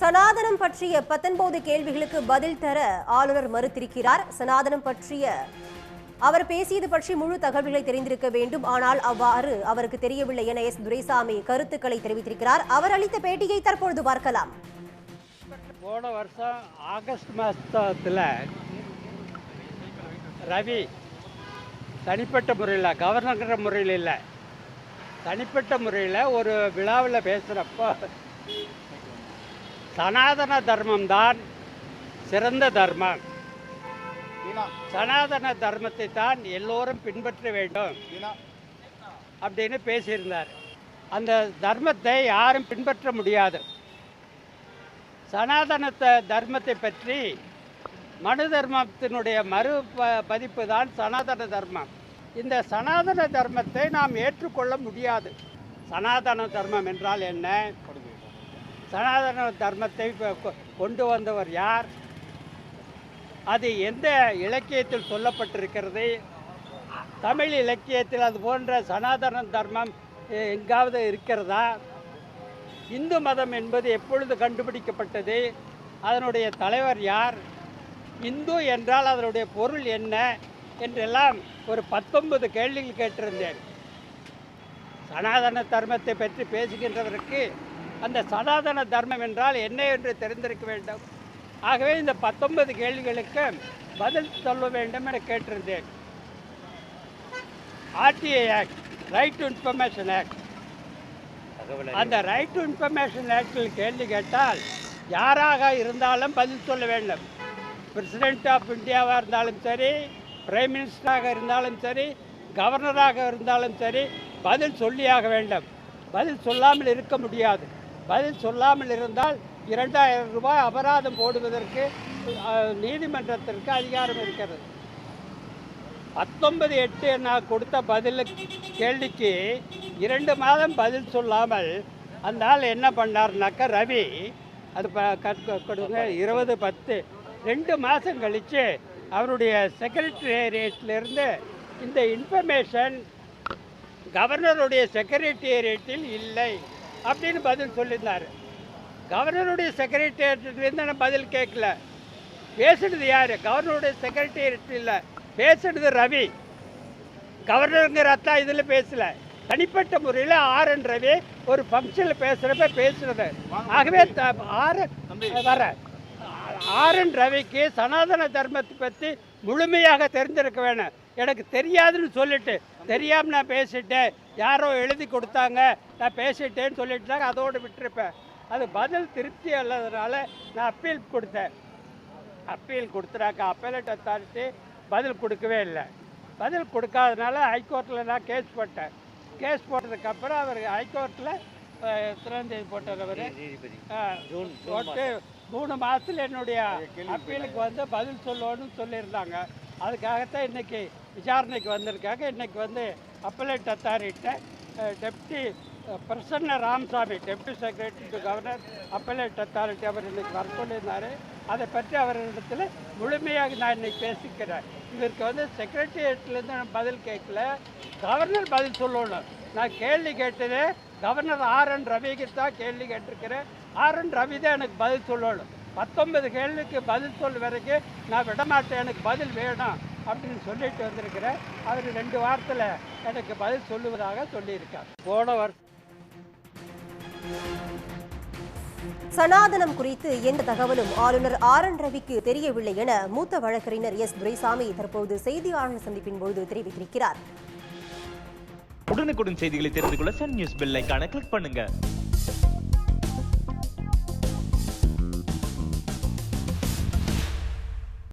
சனாதனம் பற்றிய பத்தொன்பது கேள்விகளுக்கு பதில் தர ஆளுநர் மறுத்திருக்கிறார். சனாதனம் பற்றிய அவர் பேசியது பற்றி முழு தகவல்களை தெரிந்திருக்க வேண்டும். ஆனால் அவ்வாறு அவருக்கு தெரியவில்லை என எஸ். துரைசாமி கருத்துக்களை தெரிவித்திருக்கிறார். அவர் அளித்த பேட்டியை தற்பொழுது பார்க்கலாம். போன வருஷம் ஆகஸ்ட் மாதத்தில் ரவி தனிப்பட்ட முறையில் கவர்னர்கிற முறையில் இல்லை தனிப்பட்ட முறையில் ஒரு விழாவில் பேசுகிறப்போ சனாதன தர்மம் தான் சிறந்த தர்மம். சனாதன தர்மத்தை தான் எல்லோரும் பின்பற்ற வேண்டும். அப்படின்னு பேசியிருந்தார். அந்த தர்மத்தை யாரும் பின்பற்ற முடியாது. சனாதன த- தர்மத்தை பற்றி மனு தர்மத்தினுடைய மறு ப- பதிப்பு தான் சனாதன தர்மம். இந்த சனாதன தர்மத்தை நாம் ஏற்றுக்கொள்ள முடியாது. சனாதன தர்மம் என்றால் என்ன? சனாதன தர்மத்தை கொ- கொண்டு வந்தவர் யார்? அது எந்த இலக்கியத்தில் சொல்லப்பட்டிருக்கிறது? தமிழ் இலக்கியத்தில் அது போன்ற சனாதன தர்மம் எங்காவது இருக்கிறதா? இந்து மதம் என்பது எப்பொழுது கண்டுபிடிக்கப்பட்டது? அதனுடைய தலைவர் யார்? இந்து என்றால் அதனுடைய பொருள் என்ன? என்றெல்லாம் ஒரு பத்தொன்பது கேள்விகள் கேட்டிருந்தேன். சனாதன தர்மத்தை பற்றி பேசுகின்றவருக்கு அந்த சனாதன தர்மம் என்றால் என்ன என்று தெரிந்திருக்க வேண்டும். ஆகவே இந்த பத்தொன்பது கேள்விகளுக்கு பதில் சொல்ல வேண்டும் என கேட்டிருந்தேன். RTI act right to information act அந்த ரைட் டு இன்ஃபர்மேஷன் ஆக்டில் கேள்வி கேட்டால் யாராக இருந்தாலும் பதில் சொல்ல வேண்டும். பிரசிடென்ட் ஆஃப் இந்தியாவாக இருந்தாலும் சரி பிரைம் மினிஸ்டராக இருந்தாலும் சரி கவர்னராக இருந்தாலும் சரி பதில் சொல்லியாக வேண்டும். பதில் சொல்லாமல் இருக்க முடியாது. பதில் சொல்லாமல் இருந்தால் இரண்டாயிரம் ரூபாய் அபராதம் போடுவதற்கு நீதிமன்றத்திற்கு அதிகாரம் இருக்கிறது. பத்தொன்பது எட்டு நான் கொடுத்த பதில் கேள்விக்கு இரண்டு மாதம் பதில் சொல்லாமல் அந்த ஆள் என்ன பண்ணார்னாக்கா ரவி அது ப- கொடுங்க இருபது பத்து ரெண்டு மாதம் கழித்து அவருடைய செக்ரட்டரியேட்லேருந்து இந்த இன்ஃபர்மேஷன் கவர்னருடைய செக்ரட்டேரியட்டில் இல்லை. அப்படின்னு பதில் சொல்லியிருந்தார். கவர்னருடைய செக்ரட்டேரியட்லேருந்து நான் பதில் கேட்கல. பேசுனது யார்? கவர்னருடைய செக்ரட்டேரியட் இல்லை. பேசுனது ரவி. கவர்னருங்கிற அத்தா இதில் பேசல. தனிப்பட்ட முறையில் ஆர் என் ரவி ஒரு ஃபங்க்ஷனில் பேசுகிறப்ப பேசுனது. ஆகவே ஆர் வர ஆர் என் ரவிக்கு சனாதன தர்மத்தை பற்றி முழுமையாக தெரிஞ்சிருக்க வேணும். எனக்கு தெரியாதுன்னு சொல்லிட்டு தெரியாமல் நான் பேசிட்டேன். யாரோ எழுதி கொடுத்தாங்க. நான் பேசிட்டேன்னு சொல்லிட்டாங்க அதோடு விட்டுருப்பேன். அது பதில் திருப்தி அல்லதுனால நான் அப்பீல் கொடுத்தேன். அப்பீல் கொடுத்துறாக்க அப்பேலட் அத்தாரிட்டி பதில் கொடுக்கவே இல்லை. பதில் கொடுக்காதனால ஹைகோர்ட்டில் நான் கேஸ் போட்டேன். கேஸ் போட்டதுக்கப்புறம் அவர் ஹைகோர்ட்டில் எத்தனாம் தேதி போட்டார் அவர்? போட்டு மூணு மாதத்தில் என்னுடைய அப்பீலுக்கு வந்து பதில் சொல்லணும்னு சொல்லியிருந்தாங்க. அதுக்காகத்தான் இன்னைக்கு விசாரணைக்கு வந்திருக்காங்க. இன்னைக்கு வந்து appellate authority deputy Prasanna Ramasamy deputy secretary to governor appellate authority அவர் இன்னைக்கு வர சொல்லியிருந்தாரு. அதை பற்றி அவரிடத்தில் முழுமையாக நான் இன்னைக்கு பேசிக்கிறேன். இதற்கு வந்து செக்ரட்டரியேட்லேருந்து நான் பதில் கேட்கல. கவர்னர் பதில் சொல்லணும். நான் கேள்வி கேட்டது கவர்னர் ஆர் என் ரவிக்கு தான் கேள்வி கேட்டிருக்கிறேன். ஆர் என் ரவி தான் எனக்கு பதில் சொல்லணும். பத்தொன்பது கேள்விக்கு பதில் சொல்ல வரைக்கும் நான் விடமாட்டேன். எனக்கு பதில் வேணும் அப்படின்னு சொல்லிட்டு வந்திருக்கிறேன். அவர் ரெண்டு வாரத்தில் எனக்கு பதில் சொல்லுவதாக சொல்லியிருக்கார். போன வருஷம் சனாதனம் குறித்து எந்த தகவலும் ஆளுநர் ஆர் என் ரவிக்கு தெரியவில்லை என மூத்த வழக்கறிஞர் எஸ். துரைசாமி தற்போது செய்தியாளர் சந்திப்பின் போது தெரிவித்திருக்கிறார். உடனுக்குடன் செய்திகளை தெரிந்து கொள்ள சன் நியூஸ் பெல் கிளிக் பண்ணுங்க.